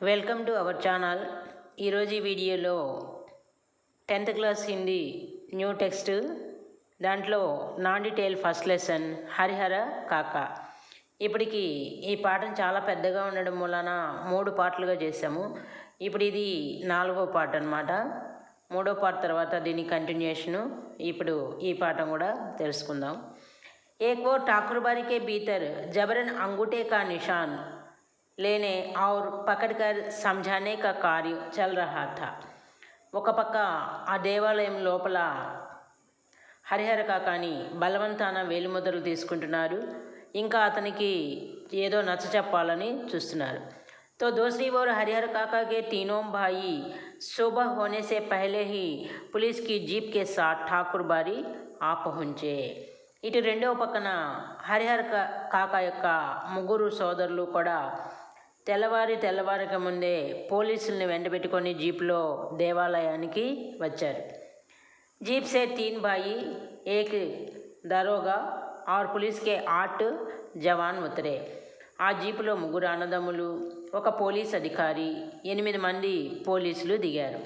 Welcome to our channel ఈరోజు ఈ వీడియోలో tenth class Hindi new text దాంట్లో non detail first lesson Harihara కాక ఇప్పటికి ఈ పాఠం చాలా పెద్దగా ఉండడం వలన మూడు పార్ట్లుగా చేసాము ఇప్పుడు ఇది నాలుగో పార్ట్ అనమాట మూడో పార్ట్ తర్వాత దీని కంటిన్యూషను ఇప్పుడు ఈ పాఠం కూడా తెలుసుకుందాం एक वो ठाकुरबाड़ी के भीतर जबरन अंगूठे का निशान लेने और पकड़कर समझाने का कार्य चल रहा था ఒక పక్క ఆ దేవాలయం లోపల హరిహర కాకాని బలవంతాన వేలిముద్రలు తీసుకుంటున్నారు ఇంకా అతనికి ఏదో నచ్చ చెప్పాలని చూస్తున్నారు तो दूसरी ओर हरिहर काका के तीनों भाई सुबह होने से पहले ही पुलिस की जीप के साथ ठाकुर बारी आ पहुंचे ఇటు రెండవ పక్కన హరిహర కా- కాక యొక్క ముగ్గురు సోదరులు కూడా తెల్లవారి తెల్లవారక ముందే పోలీసుల్ని వెంటబెట్టుకొని జీప్లో దేవాలయానికి వచ్చారు जीप से तीन भाई एक दरोगा और पुलिस के आठ జవాన్ ఉత్తరే ఆ జీపులో ముగ్గురు అన్నదమ్ములు ఒక పోలీస్ అధికారి ఎనిమిది మంది పోలీసులు దిగారు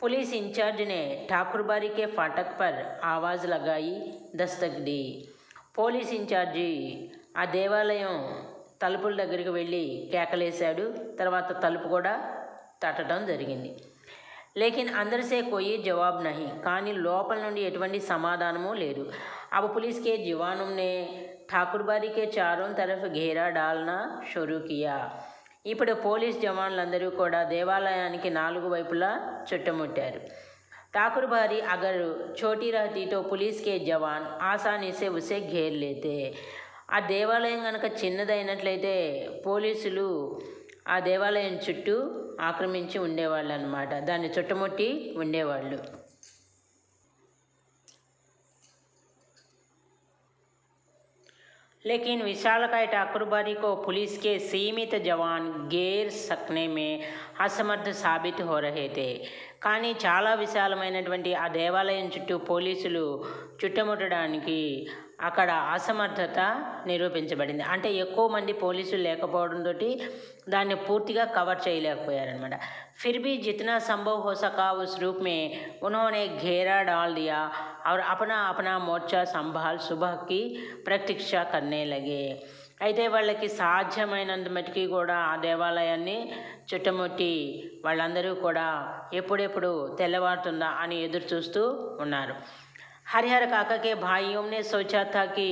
पुलिस इंचार्ज ने ठाकुरबाड़ी के फाटक पर आवाज़ लगाई दस्तक दी పోలీస్ ఇన్ఛార్జి ఆ దేవాలయం తలుపుల దగ్గరికి వెళ్ళి కేకలేశాడు తర్వాత తలుపు కూడా తట్టడం జరిగింది లేకిన్ అందర్ సే కోయి జవాబ్ నహి కానీ లోపల నుండి ఎటువంటి సమాధానము లేదు अब पुलिस के जवानों ने ठाकुरबाड़ी के चारों तरफ घेरा डालना शुरू किया ఇప్పుడు పోలీస్ జవాన్లందరూ కూడా దేవాలయానికి నాలుగు వైపులా చుట్టుముట్టారు ठाकुर भारी अगर छोटी रहती तो पुलिस के जवान आसानी से उसे घेर लेते ఆ దేవాలయం కనుక చిన్నదైనట్లయితే పోలీసులు ఆ దేవాలయం చుట్టూ ఆక్రమించి ఉండేవాళ్ళు అనమాట దాన్ని చుట్టుముట్టి ఉండేవాళ్ళు लेकिन विशालकाय ठाकुरबाड़ी को पुलिस के सीमित जवान घेर सकने में అసమర్థ సాబిత్ హో రహే తే కానీ చాలా విశాలమైనటువంటి ఆ దేవాలయం చుట్టూ పోలీసులు చుట్టుముట్టడానికి అక్కడ అసమర్థత నిరూపించబడింది అంటే ఎక్కువ మంది పోలీసులు లేకపోవడంతో దాన్ని పూర్తిగా కవర్ చేయలేకపోయారనమాట फिर भी जितना संभव हो सका उस रूप में उन्होंने घेरा डाल दिया और अपना अपना मोर्चा संभाल सुबह की प्रतीक्षा करने लगे అయితే వాళ్ళకి సాధ్యమైనంత మటుకి కూడా ఆ దేవాలయాన్ని చుట్టుముట్టి వాళ్ళందరూ కూడా ఎప్పుడెప్పుడు తెల్లవారుతుందా అని ఎదురు చూస్తూ ఉన్నారు हरिहर काका के भाइयों ने सोचा था कि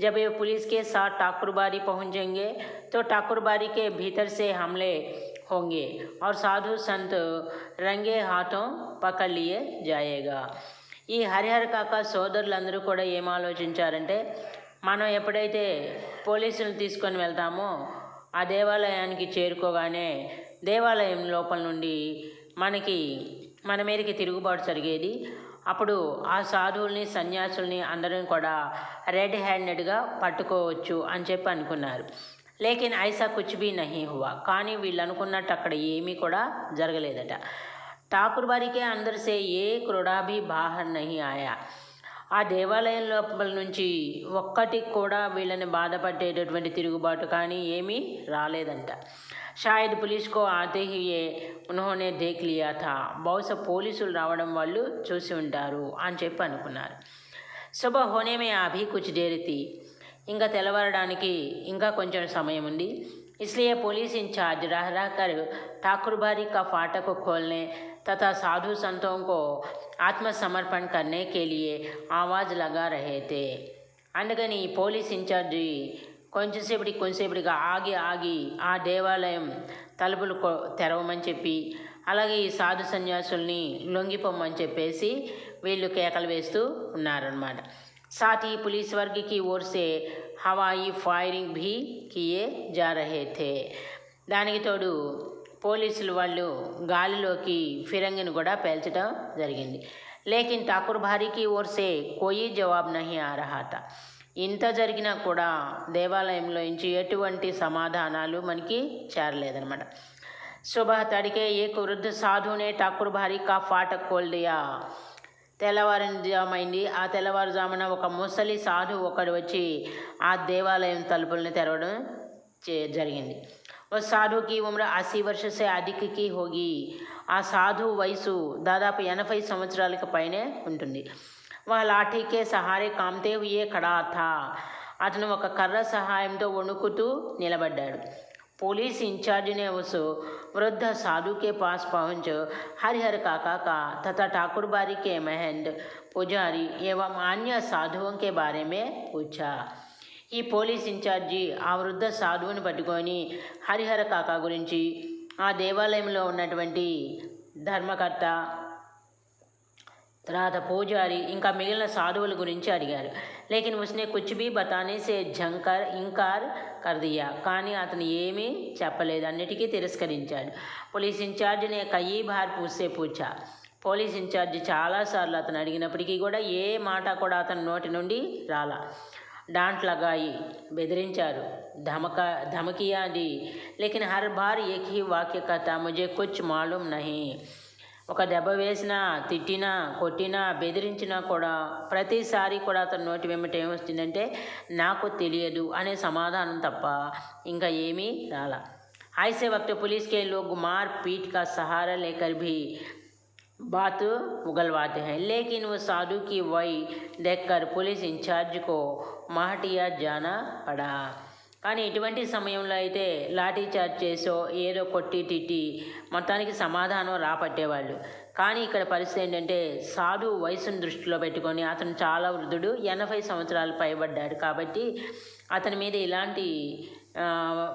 जब ये पुलिस के साथ ठाकुरबाड़ी पहुंचेंगे तो ठाकुरबाड़ी के भीतर से हमले होंगे और साधु संत रंगे हाथों पकड़ लिए जाएगा ఈ హరిహర కాక సోదరులందరూ కూడా ఏం ఆలోచించారంటే మనం ఎప్పుడైతే పోలీసులు తీసుకొని వెళ్తామో ఆ దేవాలయానికి చేరుకోగానే దేవాలయం లోపల నుండి మనకి మన మీదకి తిరుగుబాటు జరిగేది అప్పుడు ఆ సాధువుల్ని సన్యాసుల్ని అందరం కూడా రెడ్ హ్యాండెడ్గా పట్టుకోవచ్చు అని చెప్పి అనుకున్నారు. లేకిన్ ఐసా కుచ్ బీ నహీ హువా. కానీ వీళ్ళు అనుకున్నట్టు అక్కడ ఏమీ కూడా జరగలేదట. ఠాకూర్ వారికే అందర్ సే ఏ క్రోడా భీ బాహర్ నహి ఆయా. ఆ దేవాలయం లోపల నుంచి ఒక్కటి కూడా వీళ్ళని బాధపడేటటువంటి తిరుగుబాటు కానీ ఏమీ రాలేదంట. షాయద్ పులిస్కో ఆతే హీ ఏ ఉన్హోనే దేక్ లియా థా బహుశా పోలీసులు రావడం వాళ్ళు చూసి ఉంటారు అని చెప్పి అనుకున్నారు శుభ హోనే మే అభి కుచ్ దేర్ థీ ఇంకా తెల్లవారడానికి ఇంకా కొంచెం సమయం ఉంది इसलिए पुलिस इंचार्ज रह रह कर ठाकुरबाड़ी का फाटक को खोलने तथा साधु संतों को आत्मसमर्पण करने के लिए आवाज़ लगा रहे थे అందుకని పోలీస్ ఇన్ఛార్జి కొంచెంసేపటికి కొంచెంసేపటిగా ఆగి ఆగి ఆ దేవాలయం తలుపులు కొ- తెరవమని చెప్పి అలాగే ఈ సాధు సన్యాసుల్ని లొంగిపోమని చెప్పేసి వీళ్ళు కేకలు వేస్తూ ఉన్నారనమాట साथ ही पुलिस वर्ग की ओर से हवाई फायरिंग भी किए जा रहे थे దానికి తోడు పోలీసులు వాళ్ళు గాలిలోకి ఫిరంగిని కూడా పేల్చడం జరిగింది లేకిన్ ఠాకూర్ భారీకి ఓర్సే కోయి జవాబు నహి ఆ రహా తా ఇంత జరిగినా కూడా దేవాలయంలో నుంచి ఎటువంటి సమాధానాలు మనకి చేరలేదనమాట సుబహ తడికే ఏక వృద్ధ సాధునే ఠాకూర్ భారీ కా ఫాట కోల్డియా. తెల్లవారుజామైంది. ఆ తెల్లవారుజామున ఒక ముసలి సాధు ఒకడు వచ్చి ఆ దేవాలయం తలుపులను తెరవడం చే జరిగింది. ఓ సాధుకి ఉమ్ర అసీ వర్షసే అధికకి హోగి. ఆ సాధు వయసు దాదాపు ఎనభై సంవత్సరాలకు పైనే ఉంటుంది. వా లాఠీకే సహారే కామ్తే హుయే ఖడా థా అతను ఒక కర్ర సహాయంతో వణుకుతూ నిలబడ్డాడు पुलिस इंचार्ज ने उस वृद्ध साधु के पास पहुंच हरिहर काका का तथा ठाकुर बारी के महंत पुजारी एवं अन्य साधुओं के बारे में पूछा ఈ పోలీస్ ఇన్ఛార్జి ఆ వృద్ధ సాధువుని పట్టుకొని హరిహర కాకా గురించి ఆ దేవాలయంలో ఉన్నటువంటి ధర్మకర్త తర్వాత పూజారి ఇంకా మిగిలిన సాధువుల గురించి అడిగారు లేకిన్ ఉస్నే కుచ్ బీ బతానే సే జంకర్ ఇంకార్ కర్ దియా కానీ అతను ఏమీ చెప్పలేదు అన్నిటికీ తిరస్కరించాడు పోలీస్ ఇన్ఛార్జ్నే కయ్యి బార్ పూసే పూచా పోలీస్ ఇన్ఛార్జ్ చాలాసార్లు అతను అడిగినప్పటికీ కూడా ఏ మాట కూడా అతని నోటి నుండి రాలా डांट लगाई బెదిరించారు धमका धमकियाँ दी लेकिन हर बार एक ही वाक्य कहता मुझे कुछ मालूम नहीं ఒక దెబ్బ వేసినా తిట్టినా కొట్టినా బెదిరించినా కూడా ప్రతిసారి కూడా అతని నోటి వెంబట ఏమొస్తుందంటే నాకు తెలియదు అనే సమాధానం తప్ప ఇంకా ఏమీ రాలా ऐसे वक्त पुलिस के लोग मार पीट का सहारा लेकर भी बात उगलवाते हैं लेकिन वो साधु की वही देखकर पुलिस इंचार्ज को महटिया जाना पड़ा కానీ ఇటువంటి సమయంలో అయితే లాఠీ చార్జ్ చేసో ఏదో కొట్టి తిట్టి మొత్తానికి సమాధానం రాపట్టేవాళ్ళు. కానీ ఇక్కడ పరిస్థితి ఏంటంటే సాధు వయసును దృష్టిలో పెట్టుకొని అతను చాలా వృద్ధుడు ఎనభై సంవత్సరాలు పైబడ్డాడు కాబట్టి అతని మీద ఇలాంటి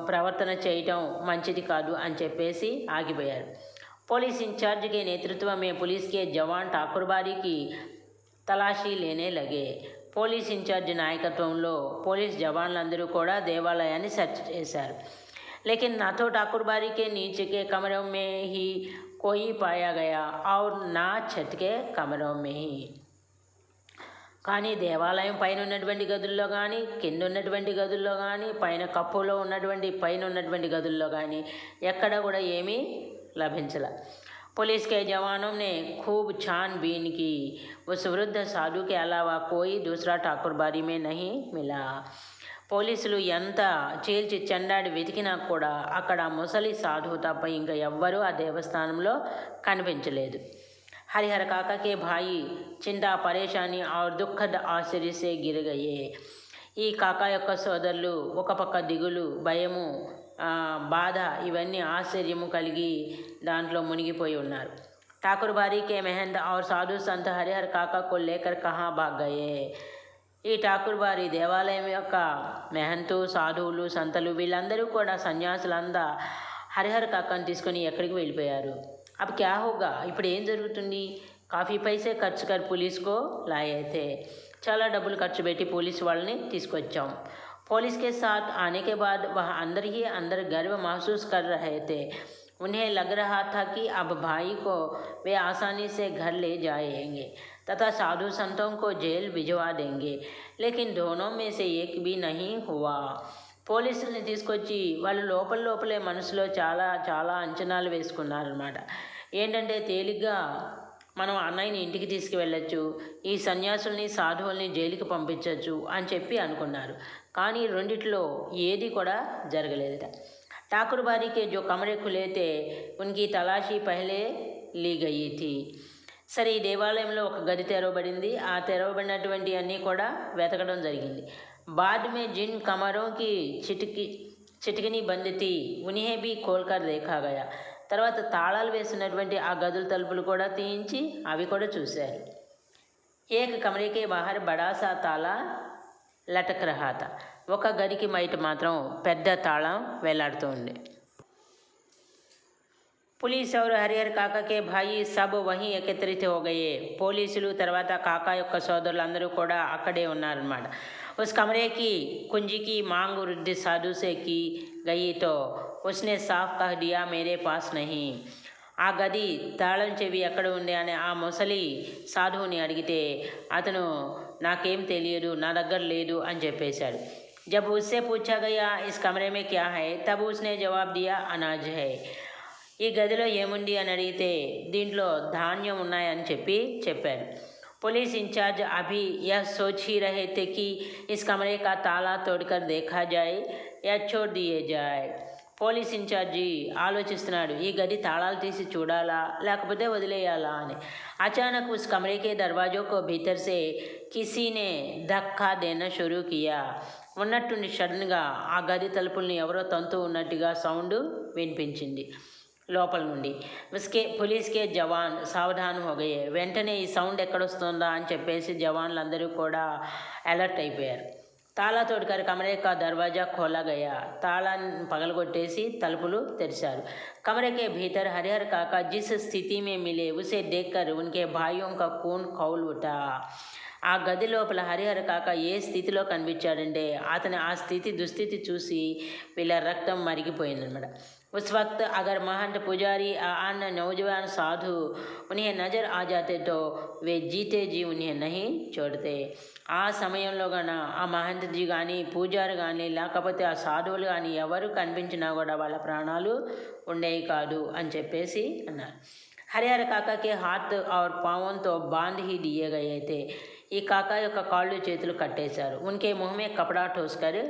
ప్రవర్తన చేయటం మంచిది కాదు అని చెప్పేసి ఆగిపోయారు. పోలీస్ ఇన్ఛార్జ్కి నేతృత్వమే పోలీస్కే జవాన్ జవాన్ ఠాకూర్బారీకి తలాషీ లేనే లగే. పోలీస్ ఇన్ఛార్జ్ నాయకత్వంలో పోలీస్ జవాన్లందరూ కూడా దేవాలయాన్ని సెర్చ్ చేశారు लेकिन ना तो ठाकुरबारी के नीचे के कमरों में ही कोई पाया गया और ना छत के कमरों में ही కానీ దేవాలయం పైన ఉన్నటువంటి గదుల్లో కానీ కింద ఉన్నటువంటి గదుల్లో కానీ పైన కప్పులో ఉన్నటువంటి పైన ఉన్నటువంటి గదుల్లో కానీ ఎక్కడ కూడా ఏమీ లభించల पुलिस के जवानों ने खूब छानबीन की। उस वृद्ध साधु के अलावा कोई दूसरा ఠాకూర్బారి में नहीं मिला। పోలీసులు ఎంత చీల్చి చెండాడి వెతికినా కూడా అక్కడ ముసలి సాధువు తప్ప ఇంకా ఎవ్వరూ ఆ దేవస్థానంలో కనిపించలేదు. హరిహర కాకకి భాయి చిందా పరేషాని ఆ దుఃఖ दुखद आश्चर्य ఈ కాకా యొక్క సోదరులు ఒక పక్క దిగులు భయము బాధ ఇవన్నీ ఆశ్చర్యము కలిగి దాంట్లో మునిగిపోయి ఉన్నారు ఠాకుర్ బారీ కే మెహంద్ और సాధు సంత్ హరిహర్ కాకా को लेकर कहाँ भाग गए ఈ ఠాకూర్ బారి దేవాలయం యొక్క మెహంతు సాధువులు సంతలు వీళ్ళందరూ కూడా సన్యాసులంతా హరిహర కాకాని తీసుకొని ఎక్కడికి వెళ్ళిపోయారు అప్పుడు క్యా హోగా ఇప్పుడు ఏం జరుగుతుంది కాఫీ పైసే ఖర్చు కర్ పులీస్కో లాయైతే చాలా డబ్బులు ఖర్చు పెట్టి పోలీస్ వాళ్ళని తీసుకొచ్చాం पुलिस के साथ आने के बाद वह अंदर ही अंदर गर्व महसूस कर रहे थे उन्हें लग रहा था कि अब भाई को वे आसानी से घर ले जाएंगे तथा साधु संतों को जेल भिजवा देंगे लेकिन दोनों में से एक भी नहीं हुआ పోలీసుల్ని తీసుకొచ్చి వాళ్ళు లోపల లోపలే మనసులో చాలా చాలా అంచనాలు వేసుకున్నారనమాట ఏంటంటే తేలిగ్గా మనం అన్నయ్యని ఇంటికి తీసుకువెళ్ళచ్చు ఈ సన్యాసుల్ని సాధువుల్ని జైలుకి పంపించవచ్చు అని చెప్పి అనుకున్నారు కానీ రెండిట్లో ఏది కూడా జరగలేదట ఠాకుర్ బారీ के जो कमरे खुले थे उनकी तलाशी पहले ली गई थी సరే ఈ దేవాలయంలో ఒక గది తెరవబడింది ఆ తెరవబడినటువంటి అన్నీ కూడా వెతకడం జరిగింది బాద్ మే జిన్ కమరోं की చిటికి చిటికిని బంద్ థీ ఉన్హే భీ ఖోల్కర్ దేఖా గయా తర్వాత తాళాలు వేసినటువంటి ఆ గదుల తలుపులు కూడా తీయించి అవి కూడా చూశారు ఏక కమరేకే బాహర్ బడాసా తాళా లటక్ రహా థా ఒక గదికి బయట మాత్రం పెద్ద తాళం వేలాడుతూ ఉంది పులీస్ और హరిహర్ కాకా కే భాయి సబ్ వహీ ఏకత్రిత హో గయే పోలీసులు తర్వాత కాకా యొక్క సోదరులందరూ కూడా అక్కడే ఉన్నారన్నమాట उस कमरे की कुंजी की मांग वृद्ध साधु से की गई तो उसने साफ कह दिया मेरे पास नहीं ఆ గది తాళం చెవి ఎక్కడ ఉంది అని ఆ ముసలి సాధువుని అడిగితే అతను నాకేం తెలియదు నా దగ్గర లేదు అని చెప్పేశాడు जब उससे पूछा गया इस कमरे में क्या है तब उसने जवाब दिया अनाज है ఈ గదిలో ఏముంది అని అడిగితే దీంట్లో ధాన్యం ఉన్నాయని చెప్పి చెప్పాడు पुलिस इंचार्ज अभी यह सोच ही रहे थे कि इस कमरे का ताला तोड़कर देखा जाए या छोड़ दिए जाए పోలీస్ ఇన్ఛార్జి ఆలోచిస్తున్నాడు ఈ గది తాళాలు తీసి చూడాలా? లేకపోతే వదిలేయాలా? అని. అచానక్ ఉస్ కమరే కే దర్వాజో కో భీతర్ సే ధక్కా దేనా షురూ కియా. ఉన్నట్టుండి సడన్గా ఆ గది తలుపుల్ని ఎవరో తంతు ఉన్నట్టుగా సౌండ్ వినిపించింది లోపల నుండి. ఉస్కే పోలీస్కే జవాన్ సావధాన్ హోగయే. వెంటనే ఈ సౌండ్ ఎక్కడొస్తుందా? అని చెప్పేసి జవాన్లందరూ కూడా అలర్ట్ అయిపోయారు. తాళా తోడుకారు కమరే కా దర్వాజా ఖోలా గయా తాళాన్ని పగలగొట్టేసి తలుపులు తెరిచారు कमरे के भीतर हरिहर काका जिस स्थिति में मिले उसे देखकर उनके भाइयों का खून खौल उठा ఆ గది లోపల హరిహర కాక ఏ స్థితిలో కనిపించాడంటే అతని ఆ స్థితి దుస్థితి చూసి వీళ్ళ రక్తం మరిగిపోయిందనమాట उस वक्त अगर महंत पुजारी या अन्य नौजवान साधु उन्हें नज़र आ जाते तो वे जीते जी उन्हें नहीं छोड़ते ఆ సమయంలో గాన ఆ మహంతజీ కానీ పూజారి కానీ లేకపోతే ఆ సాధువులు కానీ ఎవరు కనిపించినా కూడా వాళ్ళ ప్రాణాలు ఉండేవి కాదు అని చెప్పేసి అన్నారు హరిహర కాకాకి హాత్ ఔర్ పావంతో బాంధ్ హీ దియే గయే थे ఈ కాకా యొక్క కాళ్ళు చేతులు కట్టేశారు ఉన్కే ముహమే కపడా టోస్కర్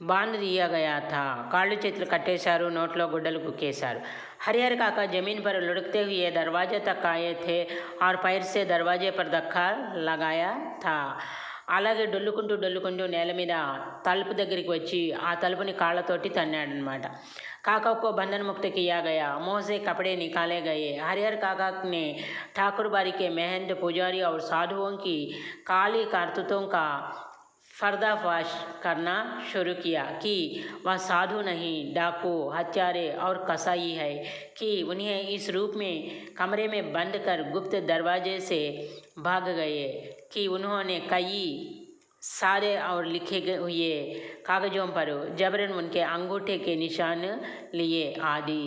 బాంధ దియా గయా థా కాళ్ళు చేతులు కట్టేశారు నోట్లో గుడ్డలు కుక్కేశారు हरिहर काका जमीन पर लुढ़कते हुए दरवाजे तक आए थे और पैर से दरवाजे पर धक्का लगाया था అలాగే డొల్లుకుంటూ డొల్లుకుంటూ నేల మీద తలుపు దగ్గరికి వచ్చి ఆ తలుపుని కాళ్ళతోటి తన్నాడనమాట काका को बंधन मुक्त किया गया मुंह से कपड़े निकाले गए हरिहर काका ने ठाकुर बारी के महंत पुजारी और साधुओं की काली कारतूतों का पर्दाफाश करना शुरू किया कि वह साधु नहीं डाकू हत्यारे और कसाई है कि उन्हें इस रूप में कमरे में बंद कर गुप्त दरवाजे से भाग गए कि उन्होंने कई सारे और लिखे गए हुए कागजों पर जबरन उनके अंगूठे के निशान लिए आदि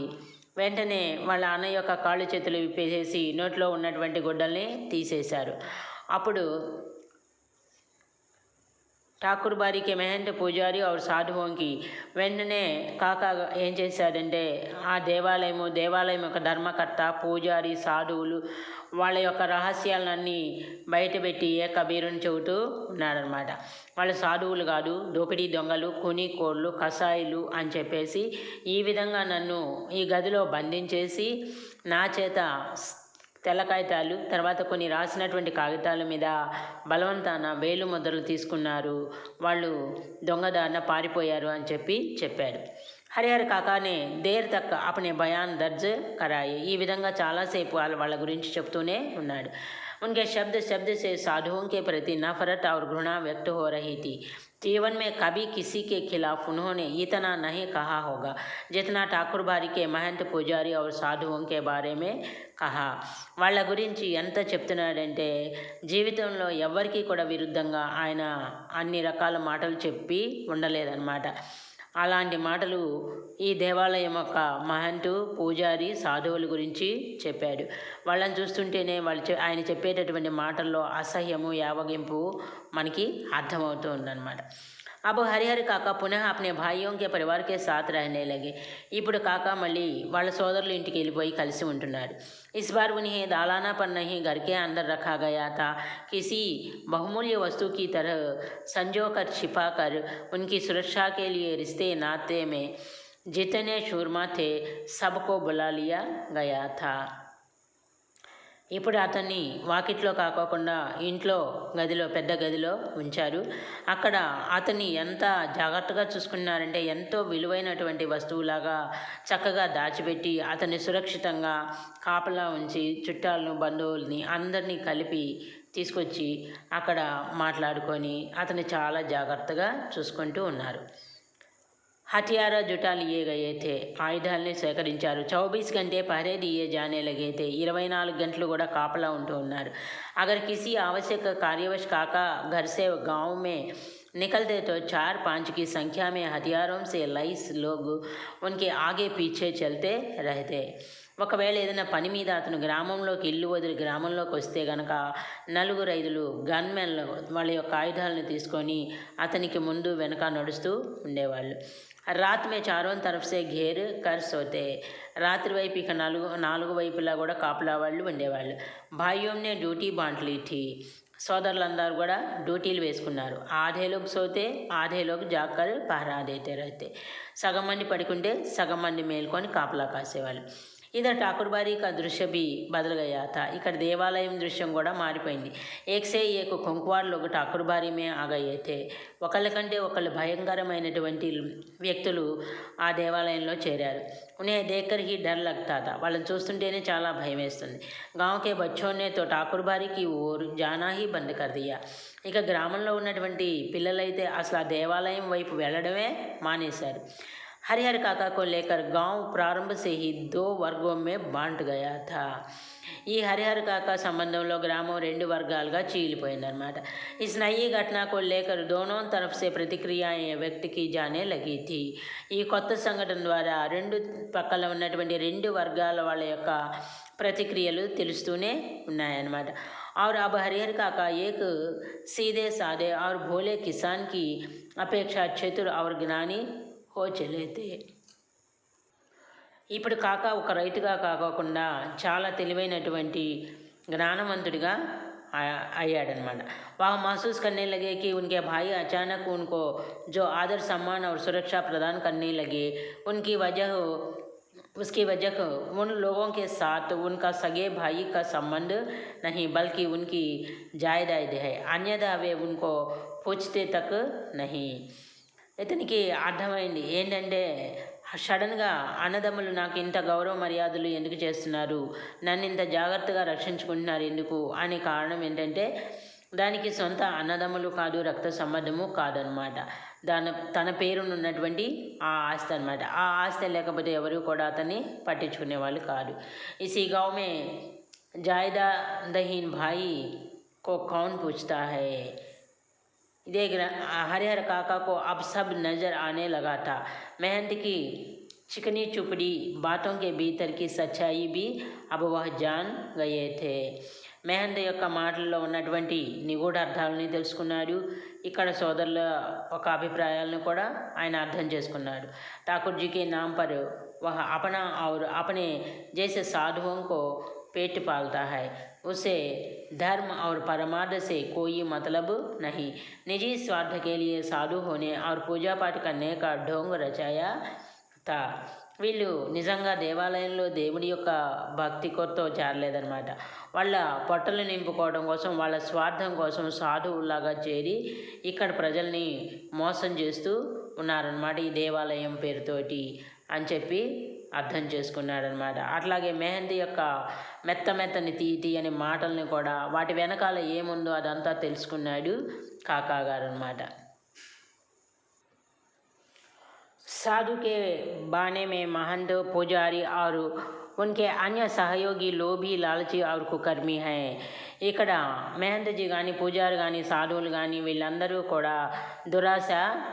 వెంటనే వాళ్ళ అన్న యొక్క కాళ్ళు చేతులు విప్పేసేసి నోట్లో ఉన్నటువంటి గుడ్డల్ని తీసేశారు అప్పుడు ఠాకూర్ బారికి మెహంట్ పూజారి और సాధువుకి వెంటనే కాక ఏం చేశాడంటే ఆ దేవాలయము దేవాలయం యొక్క ధర్మకర్త పూజారి సాధువులు వాళ్ళ యొక్క రహస్యాలన్నీ బయటపెట్టి ఏ కబీరుని చెబుతూ ఉన్నాడనమాట వాళ్ళు సాధువులు కాదు దోపిడీ దొంగలు కూనీకోళ్ళు కషాయిలు అని చెప్పేసి ఈ విధంగా నన్ను ఈ గదిలో బంధించేసి నా చేత తెల్ల కాగితాలు తర్వాత కొన్ని రాసినటువంటి కాగితాల మీద బలవంతాన వేలు ముద్రలు తీసుకున్నారు. వాళ్ళు దొంగదారిన పారిపోయారు అని చెప్పి చెప్పాడు హరిహర కాకానే దేర్ తక్క అపనే భయాన్ దర్జ్ కరాయి. ఈ విధంగా చాలాసేపు వాళ్ళ వాళ్ళ గురించి చెప్తూనే ఉన్నాడు. उनके शब्द शब्द से साधुओं के प्रति नफरत और घृणा व्यक्त हो रही थी जीवन में कभी किसी के खिलाफ उन्होंने इतना नहीं कहा होगा जितना ठाकुर बारी के महंत पुजारी और साधुओं के बारे में కహా వాళ్ళ గురించి ఎంత చెప్తున్నాడంటే జీవితంలో ఎవరికీ కూడా విరుద్ధంగా ఆయన అన్ని రకాల మాటలు చెప్పి ఉండలేదన్నమాట అలాంటి మాటలు ఈ దేవాలయం యొక్క మహంతు పూజారి సాధువుల గురించి చెప్పాడు. వాళ్ళని చూస్తుంటేనే వాళ్ళు ఆయన చెప్పేటటువంటి మాటల్లో అసహ్యము యావగింపు మనకి అర్థమవుతూ ఉందన్నమాట. अब హరిహరి కాక పునః అప్నే భాయియోं के परिवार के साथ रहने लगे ఇప్పుడు కాక మళ్ళీ వాళ్ళ సోదరుల ఇంటికి వెళ్ళిపోయి కలిసి ఉంటున్నాడు इस बार उन्हें दालाना पर नहीं घर के अंदर रखा गया था किसी बहुमूल्य वस्तु की तरह संजो कर छिपा कर उनकी सुरक्षा के लिए रिश्ते नाते में जितने शूरमा थे सबको बुला लिया गया था ఇప్పుడు అతన్ని వాకిట్లో కాకోకుండా ఇంట్లో గదిలో పెద్ద గదిలో ఉంచారు. అక్కడ అతన్ని ఎంత జాగ్రత్తగా చూసుకున్నారంటే ఎంతో విలువైనటువంటి వస్తువులాగా చక్కగా దాచిపెట్టి అతన్ని సురక్షితంగా కాపలా ఉంచి చుట్టాలను బంధువుల్ని అందరినీ కలిపి తీసుకొచ్చి అక్కడ మాట్లాడుకొని అతన్ని చాలా జాగ్రత్తగా చూసుకుంటూ ఉన్నారు. हथियार जुटा लिए गए थे। ఆయుధాల్ని సేకరించారు చౌబీస్ గంటే పహరే దియే జానే లగేతే ఇరవై నాలుగు గంటలు కూడా కాపలా ఉంటూ ఉన్నారు అగర్ కిసి ఆవశ్యక కార్యవశ కాక ఘర్ సే గావ్ చార్ పాంచ్కి సంఖ్యామే चार पाँच की संख्या में हथियारों से लईस लोग ఒకవేళ ఏదైనా పని మీద అతను గ్రామంలోకి ఇల్లు వదిలి గ్రామంలోకి వస్తే గనక నలుగురు ఐదులు గన్మెన్లు వాళ్ళ యొక్క ఆయుధాలను తీసుకొని అతనికి ముందు వెనక నడుస్తూ ఉండేవాళ్ళు. రాత్ మే చారోన్ తరఫ్ సే ఘేర్ కర్ సోతే. రాత్రి వైపు ఇక నాలుగు నాలుగు వైపులా కూడా కాపులా వాళ్ళు ఉండేవాళ్ళు. భాయోమ్నే డ్యూటీ బాంట్లీ ఇట్టి సోదరులందరూ కూడా డ్యూటీలు వేసుకున్నారు. ఆధేలోకి సోతే ఆధేలోకి జాక్కర్ పహరా రైతే సగం మంది పడుకుంటే సగం మంది మేల్కొని కాపలా కాసేవాళ్ళు. ఇదర్ ఠాకూర్బారీ కా దృశ్య బి బదల్ ఇక్కడ దేవాలయం దృశ్యం కూడా మారిపోయింది. ఏక్ సే ఏక్ కుంకువార్ లోग ఠాకూర్బారీ మే ఒకళ్ళకంటే ఒకళ్ళు భయంకరమైనటువంటి వ్యక్తులు ఆ దేవాలయంలో చేరారు. ఉన్హే దేకర్ హీ డర్ లగ్తా థా వాళ్ళని చూస్తుంటేనే చాలా భయం వేస్తుంది గాంవ్ కే బచ్చోనే తో ఠాకూర్బారీకి ఓర్ బంద్ కర్ ఇక గ్రామంలో ఉన్నటువంటి పిల్లలైతే అసలు ఆ దేవాలయం వైపు వెళ్ళడమే మానేశారు. हरिहर काका को लेकर गांव प्रारंभ से ही दो वर्गों में बांट गया था ఈ హరిహర కాక సంబంధంలో గ్రామం రెండు వర్గాలుగా చీలిపోయిందనమాట इस नई घटना को लेकर दोनों तरफ से प्रतिक्रियाएं व्यक्त की जाने लगी थी ఈ కొత్త సంఘటన ద్వారా రెండు పక్కల ఉన్నటువంటి రెండు వర్గాల వాళ్ళ యొక్క ప్రతిక్రియలు తెలుస్తూనే ఉన్నాయన్నమాట और अब हरिहर काका एक सीधे साधे और भोले किसान की अपेक्षा चतुर और ज्ञानी హో చెలేతే ఇప్పుడు కాక ఒక రైతుగా కాకోకుండా చాలా తెలివైనటువంటి జ్ఞానవంతుడిగా आ- అయ్యాడనమాట वह महसूस करने लगे कि उनके भाई अचानक उनको जो आदर सम्मान और सुरक्षा प्रदान करने लगे उनकी वजह उसकी वजह उन लोगों के साथ उनका सगे भाई का संबंध नहीं बल्कि उनकी जायदाद है अन्यथा वे उनको पूछते तक नहीं ఇతనికి అర్థమైంది ఏంటంటే సడన్గా అన్నదమ్ములు నాకు ఇంత గౌరవ మర్యాదలు ఎందుకు చేస్తున్నారు నన్ను ఇంత జాగ్రత్తగా రక్షించుకుంటున్నారు ఎందుకు అనే కారణం ఏంటంటే దానికి సొంత అన్నదమ్ములు కాదు రక్త సంబంధము కాదనమాట దాని తన పేరునున్నటువంటి ఆ ఆస్తి అనమాట ఆ ఆస్తి లేకపోతే ఎవరు కూడా అతన్ని పట్టించుకునే వాళ్ళు కాదు ఇసి गांव में जायदादहीन भाई को कौन पूछता है इधे ग्र- हरिहर काका को अब सब नजर आने लगा था मेहनत की चिकनी चुपड़ी बातों के भीतर की सच्चाई भी अब वह जान गए थे మెహంద్ యొక్క మాటల్లో ఉన్నటువంటి నిగూఢ అర్థాలని తెలుసుకున్నాడు ఇక్కడ సోదరుల ఒక అభిప్రాయాలను కూడా ఆయన అర్థం చేసుకున్నాడు ఠాకూర్ जी के नाम पर वह अपना और अपने जैसे साधुओं को पेट पालता है उसे धर्म और परमार्थ से कोई मतलब नहीं निजी स्वार्थ के लिए साधु होने और पूजा पाठ करने का ढोंग रचाया था వీళ్ళు నిజంగా దేవాలయంలో దేవుడి యొక్క భక్తి కొరతో చేరలేదన్నమాట వాళ్ళ పొట్టలు నింపుకోవడం కోసం వాళ్ళ స్వార్థం కోసం సాధువులాగా చేరి ఇక్కడ ప్రజల్ని మోసం చేస్తూ ఉన్నారనమాట ఈ దేవాలయం పేరుతోటి అని చెప్పి అర్థం చేసుకున్నాడనమాట అట్లాగే మెహందీ యొక్క మెత్త మెత్తని తీ తీయని మాటల్ని కూడా వాటి వెనకాల ఏముందో అదంతా తెలుసుకున్నాడు కాకా గారు అనమాట साधु के बाने में महंत पुजारी और उनके अन्य सहयोगी लोभी लालची और कुकर्मी हैं ఇక్కడ మెహందజీ కానీ పూజారు కానీ సాధువులు కానీ వీళ్ళందరూ కూడా దురాశ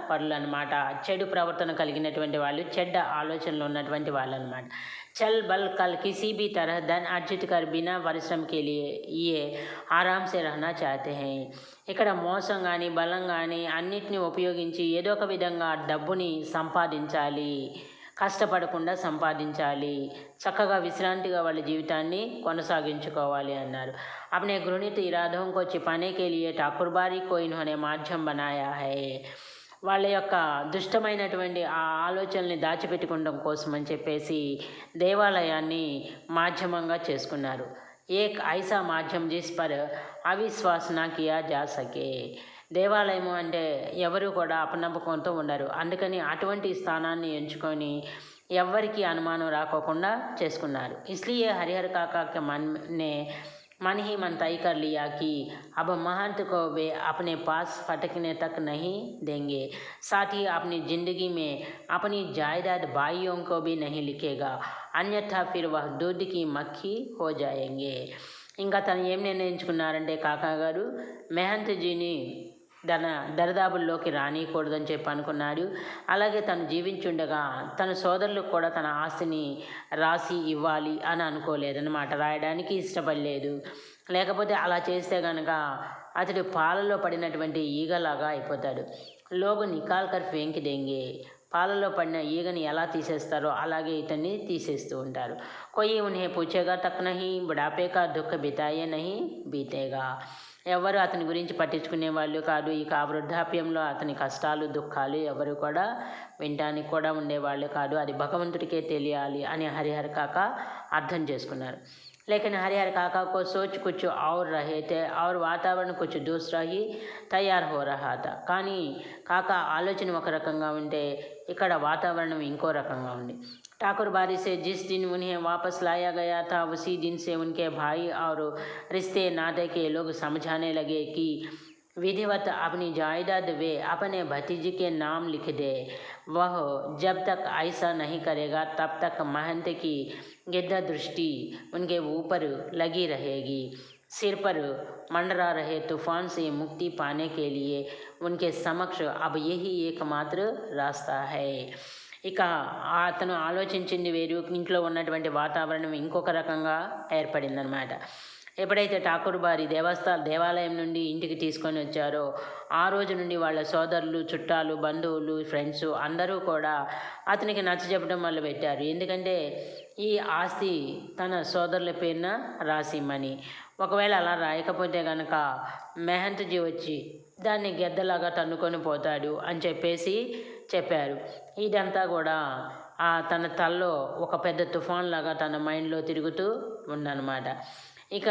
పరులు అనమాట చెడు ప్రవర్తన కలిగినటువంటి వాళ్ళు చెడ్డ ఆలోచనలు ఉన్నటువంటి వాళ్ళు అనమాట చల్ బల్ కల్ కిసీ బీ తరహ ధన్ అర్జిత్ కర్ బినా పరిశ్రమకి ఇయే लिए ये आराम से ఇక్కడ మోసం కానీ బలం కానీ అన్నిటిని ఉపయోగించి ఏదో ఒక విధంగా డబ్బుని సంపాదించాలి. కష్టపడకుండా సంపాదించాలి చక్కగా విశ్రాంతిగా వాళ్ళ జీవితాన్ని కొనసాగించుకోవాలి అన్నారు अपने घृणित इरादों को छिपाने के लिए ठाकुरबारी को इन्होंने माध्यम बनाया है వాళ్ళ యొక్క దుష్టమైనటువంటి ఆ ఆలోచనల్ని దాచిపెట్టుకోవడం కోసం అని చెప్పేసి దేవాలయాన్ని మాధ్యమంగా చేసుకున్నారు ఏక్ ఐసా మాధ్యం జిస్ పర్ అవిశ్వాస నా కియా జా సకే దేవాలయము అంటే ఎవరు కూడా అపనమ్మకంతో ఉండరు అందుకని అటువంటి స్థానాన్ని ఎంచుకొని ఎవ్వరికి అనుమానం రాకోకుండా చేసుకున్నారు ఇస్లియే హరిహర కాకా మన్ నే मन ही मन तय कर लिया कि अब महंत को वे अपने पास फटकने तक नहीं देंगे साथ ही अपनी ज़िंदगी में अपनी जायदाद भाइयों को भी नहीं लिखेगा अन्यथा फिर वह दूध की मक्खी हो जाएंगे ఇంకా తను ఏం నిర్ణయించుకున్నారంటే కాకా గారు మెహంత్జీని దన దరిదాపుల్లోకి రానియకూడదని చెప్పి అనుకున్నాడు. అలాగే తను జీవించుండగా తన సోదరులకు కూడా తన ఆస్తిని రాసి ఇవ్వాలి అని అనుకోలేదన్నమాట. రాయడానికి ఇష్టపడలేదు. లేకపోతే అలా చేస్తే కనుక అతడు పాలలో పడినటువంటి ఈగలాగా అయిపోతాడు. లోగు నికాల్ కర్ ఫేంకి దెంగే. పాలలో పడిన ఈగని ఎలా తీసేస్తారో అలాగే ఇతన్ని తీసేస్తూ ఉంటారు. కొయ్యి ఉన్హే పూచేగా తక్ నహి దుఃఖ బితాయే నహి బీతేగా. ఎవరు అతని గురించి పట్టించుకునే వాళ్ళు కాదు ఇక ఆ వృద్ధాప్యంలో అతని కష్టాలు దుఃఖాలు ఎవరు కూడా వినటానికి కూడా ఉండేవాళ్ళు కాదు అది భగవంతుడికే తెలియాలి అని హరిహర కాక అర్థం చేసుకున్నారు लेकिन हरिहर काका को सोच कुछ और रहे थे और వాతావరణ कुछ दूसरा ही తయారు హో రహా థా కానీ కాక ఆలోచన ఒక రకంగా ఉంటే ఇక్కడ వాతావరణం ఇంకో రకంగా ఉంది ठाकुर बारी से जिस दिन उन्हें वापस लाया गया था, उसी दिन से उनके भाई और रिश्ते नाते के लोग समझाने लगे कि विधिवत अपनी जायदाद वे अपने भतीजे के नाम लिख दे। वह जब तक ऐसा नहीं करेगा, तब तक महंत की गिद्ध दृष्टि उनके ऊपर लगी रहेगी। सिर पर मंडरा रहे तूफ़ान से मुक्ति पाने के लिए उनके समक्ष अब यही एकमात्र रास्ता है। ఇక అతను ఆలోచించింది వేరు. ఇంట్లో ఉన్నటువంటి వాతావరణం ఇంకొక రకంగా ఏర్పడిందనమాట ఎప్పుడైతే ఠాకూర్ బారి దేవస్థాన దేవాలయం నుండి ఇంటికి తీసుకొని వచ్చారో ఆ రోజు నుండి వాళ్ళ సోదరులు చుట్టాలు బంధువులు ఫ్రెండ్స్ అందరూ కూడా అతనికి నచ్చ చెప్పడం మొదలుపెట్టారు ఎందుకంటే ఈ ఆస్తి తన సోదరుల పేరున రాసిమ్మని ఒకవేళ అలా రాయకపోతే కనుక మెహంత్జీ వచ్చి దాన్ని గెద్దలాగా తన్నుకొని పోతాడు అని చెప్పేసి చెప్పారు. ఇదంతా కూడా ఆ తన తల్లో ఒక పెద్ద తుఫాన్ లాగా తన మైండ్లో తిరుగుతూ ఉందన్నమాట. ఇక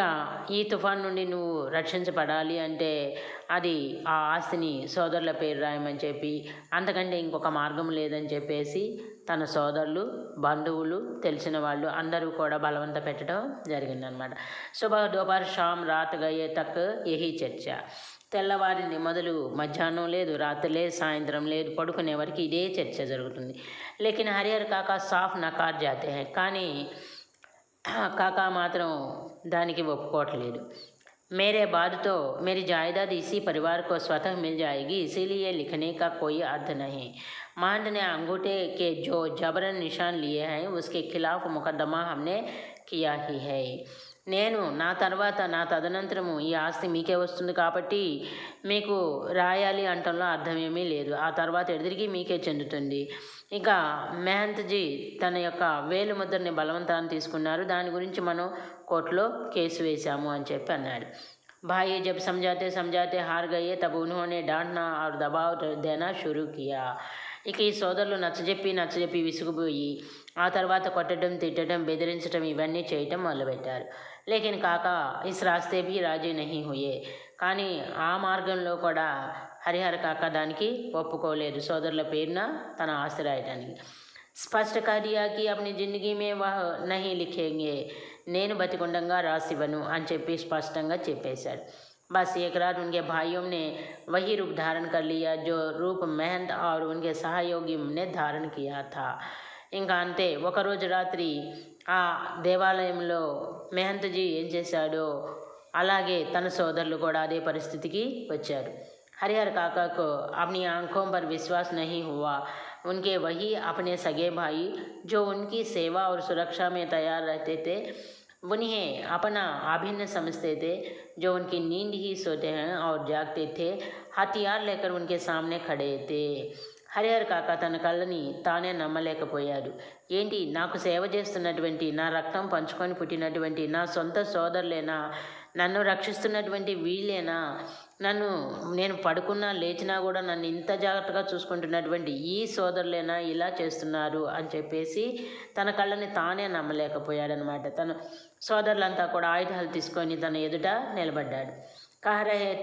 ఈ తుఫాన్ నుండి నువ్వు రక్షించబడాలి అంటే అది ఆ ఆస్తిని సోదరుల పేరు రాయమని చెప్పి అంతకంటే ఇంకొక మార్గం లేదని చెప్పేసి తన సోదరులు బంధువులు తెలిసిన వాళ్ళు అందరూ కూడా బలవంత పెట్టడం జరిగిందనమాట శుభ దోపర్ షామ్ రాత్ గయే తక్ యహీ చర్చ. తెల్లవారింది మొదలు మధ్యాహ్నం లేదు రాత్రి లేదు సాయంత్రం లేదు పడుకునే వరకు ఇదే చర్చ జరుగుతుంది లేకిన్ హరిహర్ కాకా సాఫ్ నకార్ జాతే హై కానీ కాకా మాత్రం దానికి ఒప్పుకోవట్లేదు मेरे बाद तो मेरी जायदाद इसी परिवार को स्वतः मिल जाएगी इसीलिए लिखने का कोई अर्थ नहीं महंत ने अंगूठे के जो जबरन निशान लिए हैं उसके खिलाफ मुकदमा हमने किया ही है నేను నా తర్వాత నా తదనంతరము ఈ ఆస్తి మీకే వస్తుంది కాబట్టి మీకు రాయాలి అంటంలో అర్థమేమీ లేదు ఆ తర్వాత ఎదురికి మీకే చెందుతుంది ఇక మెహంత్జీ తన యొక్క వేలు ముద్రని బలవంతాన్ని తీసుకున్నారు దాని గురించి మనం కోర్టులో కేసు వేశాము అని చెప్పి అన్నాడు भाई जब समझाते समझाते हार गए तब उन्होंने डांटना और दबाव देना शुरू किया ఇక ఈ సోదరులు నచ్చజెప్పి నచ్చజెప్పి విసుగుపోయి ఆ తర్వాత కొట్టడం తిట్టడం బెదిరించడం ఇవన్నీ చేయటం మొదలుపెట్టారు లేకిన్ కాక ఇస్ రాస్తే భీ రాజీ నహీ హుయే కానీ ఆ మార్గంలో కూడా హరిహర కాక దానికి ఒప్పుకోలేదు సోదరుల పేరున తన ఆస్తి రాయటానికి స్పష్ట కార్యా కి అప్ని జిందగీ మే వహ నహీ లిఖేంగే నేను బతికుండంగా రాసివ్వను అని చెప్పి స్పష్టంగా చెప్పేశాడు बस एक रात उनके भाइयों ने वही रूप धारण कर लिया जो रूप महंत और उनके सहयोगी ने धारण किया था ఇంకా అంతే ఒకరోజు రాత్రి ఆ దేవాలయంలో మెహంత్జీ ఏం చేశాడో అలాగే తన సోదరులు కూడా అదే పరిస్థితికి వచ్చారు हरिहर काका को अपनी आंखों पर विश्वास नहीं हुआ उनके वही अपने सगे भाई जो उनकी सेवा और सुरक्षा में तैयार रहते थे उन्हें अपना अभिन्न समझते थे जो उनकी नींद ही सोते हैं और जागते थे हथियार लेकर उनके सामने खड़े थे హరిహర్ కాక తన కళ్ళని తానే నమ్మలేకపోయాడు. ఏంటి? నాకు సేవ చేస్తున్నటువంటి నా రక్తం పంచుకొని పుట్టినటువంటి నా సొంత సోదరులేనా? నన్ను రక్షిస్తున్నటువంటి వీళ్ళేనా? నన్ను నేను పడుకున్నా లేచినా కూడా నన్ను ఇంత జాగ్రత్తగా చూసుకుంటున్నటువంటి ఈ సోదరులేనా? ఇలా చేస్తున్నారు అని చెప్పేసి తన కళ్ళని తానే నమ్మలేకపోయాడనమాట. తన సోదరులంతా కూడా ఆయుధాలు తీసుకొని తన ఎదుట నిలబడ్డాడు. కహరహే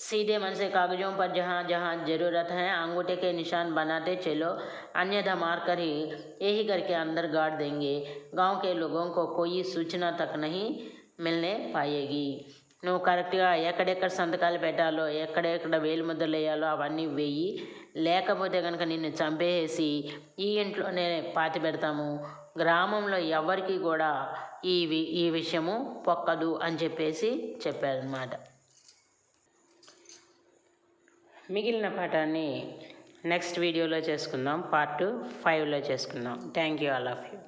सीधे मन से कागजों पर जहाँ जहाँ ज़रूरत है अंगूठे के निशान बनाते चलो अन्यथा मार कर ही यही करके अंदर गाड़ देंगे गांव के लोगों को कोई सूचना तक नहीं మిల్నే పాయేగి నువ్వు కరెక్ట్గా ఎక్కడెక్కడ సంతకాలు పెట్టాలో ఎక్కడెక్కడ వేలు ముద్రలు వేయాలో అవన్నీ వేయి లేకపోతే కనుక నిన్ను చంపేసి ఈ ఇంట్లోనే పాతి పెడతాము గ్రామంలో ఎవరికి కూడా ఈ వి- ఈ విషయము పొక్కదు అని చెప్పేసి చెప్పారనమాట మిగిలిన పాఠాన్ని నెక్స్ట్ వీడియోలో చేసుకుందాం. పార్ట్ ఫైవ్లో చేసుకుందాం. Thank you all of you